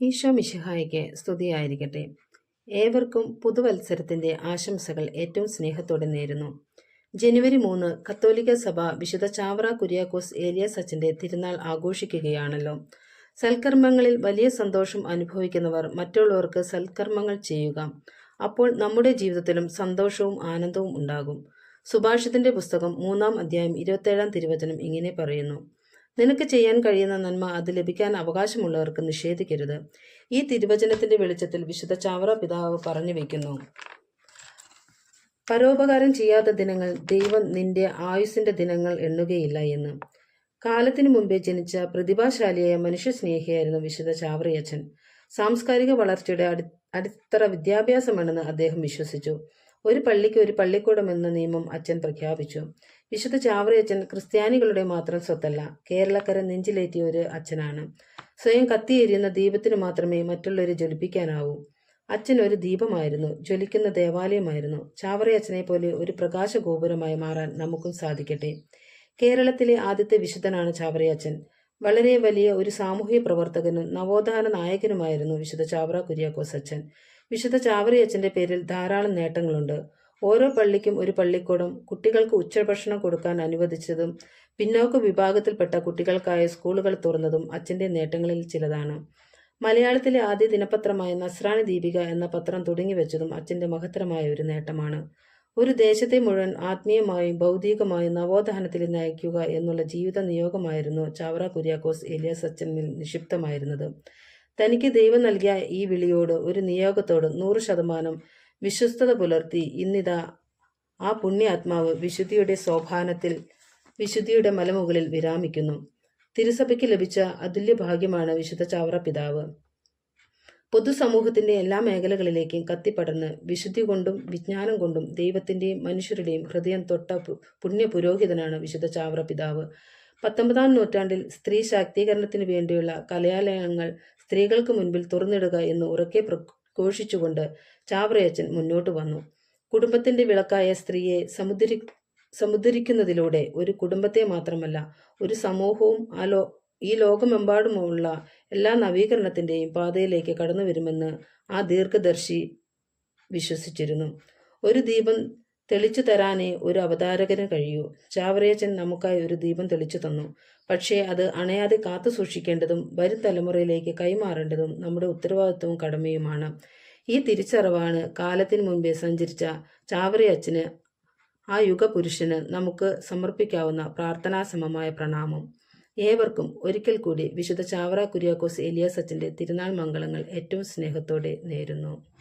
ഈശോ മിശിഹായ്ക്ക് സ്തുതിയായിരിക്കട്ടെ. ഏവർക്കും പുതുവത്സരത്തിന്റെ ആശംസകൾ ഏറ്റവും സ്നേഹത്തോടെ നേരുന്നു. ജനുവരി മൂന്ന് കത്തോലിക്ക സഭ വിശുദ്ധ ചാവറ കുര്യാക്കോസ് ഏലിയ സച്ചിന്റെ തിരുനാൾ ആഘോഷിക്കുകയാണല്ലോ. സൽക്കർമ്മങ്ങളിൽ വലിയ സന്തോഷം അനുഭവിക്കുന്നവർ മറ്റുള്ളവർക്ക് സൽക്കർമ്മങ്ങൾ ചെയ്യുക. അപ്പോൾ നമ്മുടെ ജീവിതത്തിലും സന്തോഷവും ആനന്ദവും ഉണ്ടാകും. സുഭാഷിത്തിന്റെ പുസ്തകം മൂന്നാം അധ്യായം ഇരുപത്തേഴാം തിരുവചനം ഇങ്ങനെ പറയുന്നു. നിനക്ക് ചെയ്യാൻ കഴിയുന്ന നന്മ അത് ലഭിക്കാൻ അവകാശമുള്ളവർക്ക് നിഷേധിക്കരുത്. ഈ തിരുവചനത്തിന്റെ വെളിച്ചത്തിൽ വിശുദ്ധ ചാവറ പിതാവ് പറഞ്ഞു വയ്ക്കുന്നു പരോപകാരം ചെയ്യാത്ത ദിനങ്ങൾ ദൈവം നിന്റെ ആയുസിന്റെ ദിനങ്ങൾ എണ്ണുകയില്ല എന്ന്. കാലത്തിനു മുമ്പേ ജനിച്ച പ്രതിഭാശാലിയായ മനുഷ്യ മനുഷ്യസ്നേഹിയായിരുന്നു വിശുദ്ധ ചാവറയച്ചൻ സാംസ്കാരിക വളർച്ചയുടെ അടി അടിത്തറ വിദ്യാഭ്യാസമാണെന്ന് അദ്ദേഹം വിശ്വസിച്ചു. ഒരു പള്ളിക്ക് ഒരു പള്ളിക്കൂടം എന്ന നിയമം അച്ഛൻ പ്രഖ്യാപിച്ചു. വിശുദ്ധ ചാവറയച്ചൻ ക്രിസ്ത്യാനികളുടെ മാത്രം സ്വത്തല്ല കേരളക്കര നെഞ്ചിലേറ്റിയ ഒരു അച്ഛനാണ്. സ്വയം കത്തിയെരിയുന്ന ദീപത്തിന് മാത്രമേ മറ്റുള്ളവരെ ജ്വലിപ്പിക്കാനാവൂ. അച്ഛൻ ഒരു ദീപമായിരുന്നു ജ്വലിക്കുന്ന ദേവാലയമായിരുന്നു. ചാവറയച്ചനെ പോലെ ഒരു പ്രകാശ ഗോപുരമായി മാറാൻ നമുക്കും സാധിക്കട്ടെ. കേരളത്തിലെ ആദ്യത്തെ വിശുദ്ധനാണ് ചാവറയച്ചൻ വളരെ വലിയ ഒരു സാമൂഹ്യ പ്രവർത്തകനും നവോത്ഥാന നായകനുമായിരുന്നു വിശുദ്ധ ചാവറ കുര്യാക്കോസ് അച്ഛൻ. വിശുദ്ധ ചാവറയച്ചന്റെ പേരിൽ ധാരാളം നേട്ടങ്ങളുണ്ട്. ഓരോ പള്ളിക്കും ഒരു പള്ളിക്കൂടം കുട്ടികൾക്ക് ഉച്ചഭക്ഷണം കൊടുക്കാൻ അനുവദിച്ചതും പിന്നോക്ക വിഭാഗത്തിൽപ്പെട്ട കുട്ടികൾക്കായ സ്കൂളുകൾ തുറന്നതും അച്ഛന്റെ നേട്ടങ്ങളിൽ ചിലതാണ്. മലയാളത്തിലെ ആദ്യ ദിനപത്രമായ നസ്രാണി ദീപിക എന്ന പത്രം തുടങ്ങിവെച്ചതും അച്ഛന്റെ മഹത്തരമായ ഒരു നേട്ടമാണ്. ഒരു ദേശത്തെ മുഴുവൻ ആത്മീയമായും ഭൗതികമായും നവോത്ഥാനത്തിൽ നയിക്കുക എന്നുള്ള ജീവിത നിയോഗമായിരുന്നു ചാവറ കുര്യാക്കോസ് എലിയാസ് അച്ഛനിൽ നിക്ഷിപ്തമായിരുന്നത്. തനിക്ക് ദൈവം നൽകിയ ഈ വിളിയോട് ഒരു നിയോഗത്തോട് നൂറ് ശതമാനം വിശ്വസ്തത പുലർത്തി ഇന്നിതാ ആ പുണ്യാത്മാവ് വിശുദ്ധിയുടെ സോഭാനത്തിൽ വിശുദ്ധിയുടെ മലമുകളിൽ വിരാമിക്കുന്നു. തിരുസഭയ്ക്ക് ലഭിച്ച അതുല്യ ഭാഗ്യമാണ് വിശുദ്ധ ചാവറ പിതാവ് പൊതുസമൂഹത്തിന്റെ എല്ലാ മേഖലകളിലേക്കും കത്തിപ്പടർന്ന് വിശുദ്ധി കൊണ്ടും വിജ്ഞാനം കൊണ്ടും ദൈവത്തിന്റെയും മനുഷ്യരുടെയും ഹൃദയം തൊട്ട പുണ്യ പുരോഹിതനാണ് വിശുദ്ധ ചാവറ പിതാവ് പത്തൊമ്പതാം നൂറ്റാണ്ടിൽ സ്ത്രീ ശാക്തീകരണത്തിന് വേണ്ടിയുള്ള കലാലയങ്ങൾ സ്ത്രീകൾക്ക് മുൻപിൽ തുറന്നിടുക എന്ന് ഉറക്കെ പ്രഘോഷിച്ചുകൊണ്ട് ചാവറയച്ചൻ മുന്നോട്ട് വന്നു. കുടുംബത്തിന്റെ വിളക്കായ സ്ത്രീയെ സമുദ്രി സമുദ്രിക്കുന്നതിലൂടെ ഒരു കുടുംബത്തെ മാത്രമല്ല ഒരു സമൂഹവും ആ ലോ ഈ ലോകമെമ്പാടുമുള്ള എല്ലാ നവീകരണത്തിന്റെയും പാതയിലേക്ക് കടന്നു വരുമെന്ന് ആ ദീർഘദർശി വിശ്വസിച്ചിരുന്നു. ഒരു ദീപം തെളിച്ചു തരാനേ ഒരു അവതാരകന് കഴിയൂ. ചാവറയച്ചൻ നമുക്കായി ഒരു ദീപം തെളിച്ചു തന്നു. പക്ഷേ അത് അണയാതെ കാത്തു സൂക്ഷിക്കേണ്ടതും വരും തലമുറയിലേക്ക് കൈമാറേണ്ടതും നമ്മുടെ ഉത്തരവാദിത്വവും കടമയുമാണ്. ഈ തിരിച്ചറിവാണ് കാലത്തിന് മുൻപേ സഞ്ചരിച്ച ചാവറയച്ചന് ആ യുഗപുരുഷന് നമുക്ക് സമർപ്പിക്കാവുന്ന പ്രാർത്ഥനാസമമായ പ്രണാമം. ഏവർക്കും ഒരിക്കൽ കൂടി വിശുദ്ധ ചാവറ കുര്യാക്കോസ് എലിയാസച്ചന്റെ തിരുനാൾ മംഗളങ്ങൾ ഏറ്റവും സ്നേഹത്തോടെ നേരുന്നു.